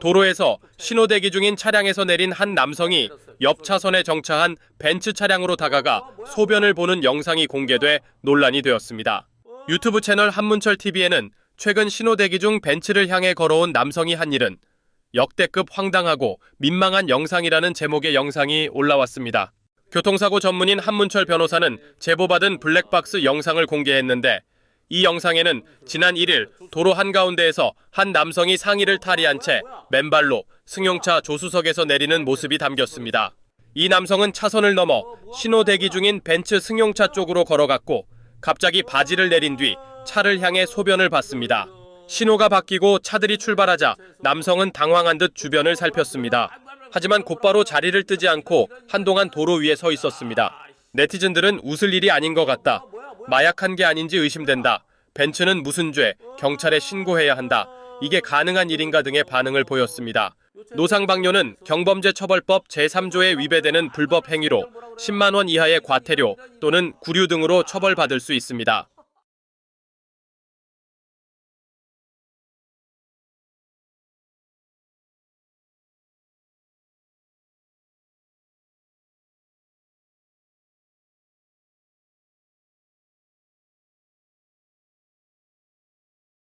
도로에서 신호 대기 중인 차량에서 내린 한 남성이 옆 차선에 정차한 벤츠 차량으로 다가가 소변을 보는 영상이 공개돼 논란이 되었습니다. 유튜브 채널 한문철 TV에는 최근 신호 대기 중 벤츠를 향해 걸어온 남성이 한 일은 역대급 황당하고 민망한 영상이라는 제목의 영상이 올라왔습니다. 교통사고 전문인 한문철 변호사는 제보받은 블랙박스 영상을 공개했는데 이 영상에는 지난 1일 도로 한가운데에서 한 남성이 상의를 탈의한 채 맨발로 승용차 조수석에서 내리는 모습이 담겼습니다. 이 남성은 차선을 넘어 신호 대기 중인 벤츠 승용차 쪽으로 걸어갔고 갑자기 바지를 내린 뒤 차를 향해 소변을 봤습니다. 신호가 바뀌고 차들이 출발하자 남성은 당황한 듯 주변을 살폈습니다. 하지만 곧바로 자리를 뜨지 않고 한동안 도로 위에 서 있었습니다. 네티즌들은 웃을 일이 아닌 것 같다. 마약한 게 아닌지 의심된다. 벤츠는 무슨 죄? 경찰에 신고해야 한다. 이게 가능한 일인가 등의 반응을 보였습니다. 노상방뇨는 경범죄처벌법 제3조에 위배되는 불법 행위로 10만 원 이하의 과태료 또는 구류 등으로 처벌받을 수 있습니다.